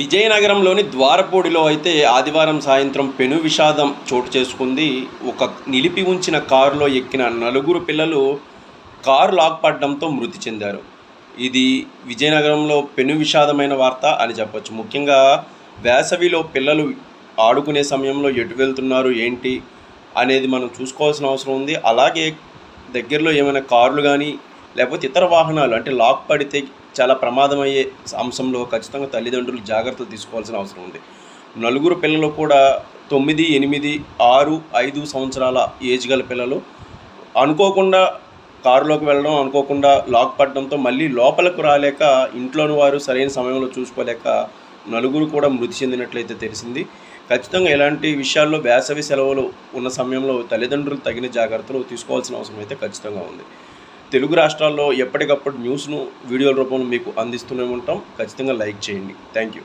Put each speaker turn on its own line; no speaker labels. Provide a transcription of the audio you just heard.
విజయనగరంలోని ద్వారపూడిలో అయితే ఆదివారం సాయంత్రం పెను విషాదం చోటు చేసుకుంది. ఒక నిలిపి ఉంచిన కారులో ఎక్కిన నలుగురు పిల్లలు కారు లాక్పడడంతో మృతి చెందారు. ఇది విజయనగరంలో పెను విషాదమైన వార్త అని చెప్పొచ్చు. ముఖ్యంగా వేసవిలో పిల్లలు ఆడుకునే సమయంలో ఎటు వెళ్తున్నారు ఏంటి అనేది మనం చూసుకోవాల్సిన అవసరం ఉంది. అలాగే దగ్గరలో ఏమైనా కార్లు కానీ లేకపోతే ఇతర వాహనాలు అంటే లాక్ పడితే చాలా ప్రమాదమయ్యే అంశంలో ఖచ్చితంగా తల్లిదండ్రులు జాగ్రత్తలు తీసుకోవాల్సిన అవసరం ఉంది. నలుగురు పిల్లలు కూడా తొమ్మిది ఎనిమిది ఆరు ఐదు సంవత్సరాల ఏజ్ గల పిల్లలు అనుకోకుండా కారులోకి వెళ్ళడం అనుకోకుండా లాక్ పడడంతో మళ్ళీ లోపలకు రాలేక ఇంట్లోని వారు సరైన సమయంలో చూసుకోలేక నలుగురు కూడా మృతి చెందినట్లయితే తెలిసింది. ఖచ్చితంగా ఇలాంటి విషయాల్లో వేసవి సెలవులు ఉన్న సమయంలో తల్లిదండ్రులు తగిన జాగ్రత్తలు తీసుకోవాల్సిన అవసరం అయితే ఖచ్చితంగా ఉంది. తెలుగు రాష్ట్రాల్లో ఎప్పటికప్పుడు న్యూస్ను వీడియోల రూపంలో మీకు అందిస్తూనే ఉంటాం. ఖచ్చితంగా లైక్ చేయండి. Thank you.